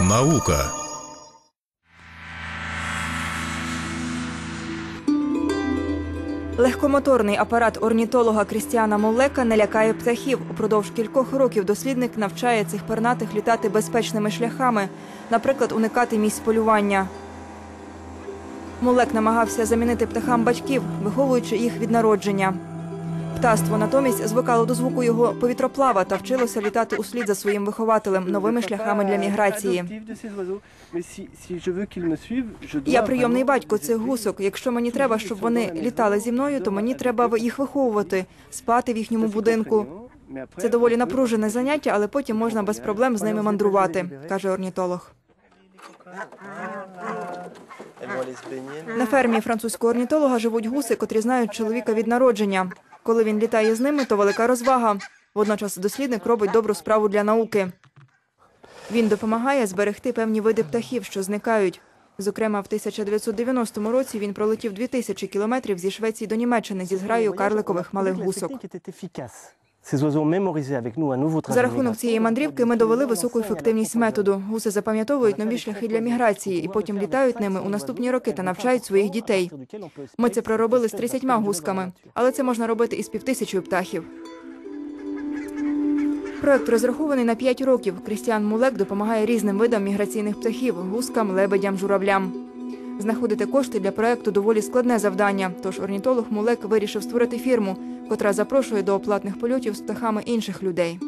Наука. Легкомоторний апарат орнітолога Крістіана Моллека не лякає птахів. Упродовж кількох років дослідник навчає цих пернатих літати безпечними шляхами, наприклад, уникати місць полювання. Моллек намагався замінити птахам батьків, виховуючи їх від народження. Птаство натомість звикало до звуку його повітроплава та вчилося літати услід за своїм вихователем новими шляхами для міграції. Я прийомний батько цих гусок. Якщо мені треба, щоб вони літали зі мною, то мені треба їх виховувати, спати в їхньому будинку. Це доволі напружене заняття, але потім можна без проблем з ними мандрувати, каже орнітолог. На фермі французького орнітолога живуть гуси, котрі знають чоловіка від народження. Коли він літає з ними, то велика розвага. Водночас дослідник робить добру справу для науки. Він допомагає зберегти певні види птахів, що зникають. Зокрема, в 1990 році він пролетів 2000 кілометрів зі Швеції до Німеччини зі зграєю карликових малих гусок. За рахунок цієї мандрівки ми довели високу ефективність методу. Гуси запам'ятовують нові шляхи для міграції і потім літають ними у наступні роки та навчають своїх дітей. Ми це проробили з 30 гусками, але це можна робити із півтисячою птахів. Проект розрахований на 5 років. Крістіан Мулек допомагає різним видам міграційних птахів гускам, лебедям, журавлям. Знаходити кошти для проекту доволі складне завдання. Тож орнітолог Мулек вирішив створити фірму, котра запрошує до оплатних польотів з птахами інших людей.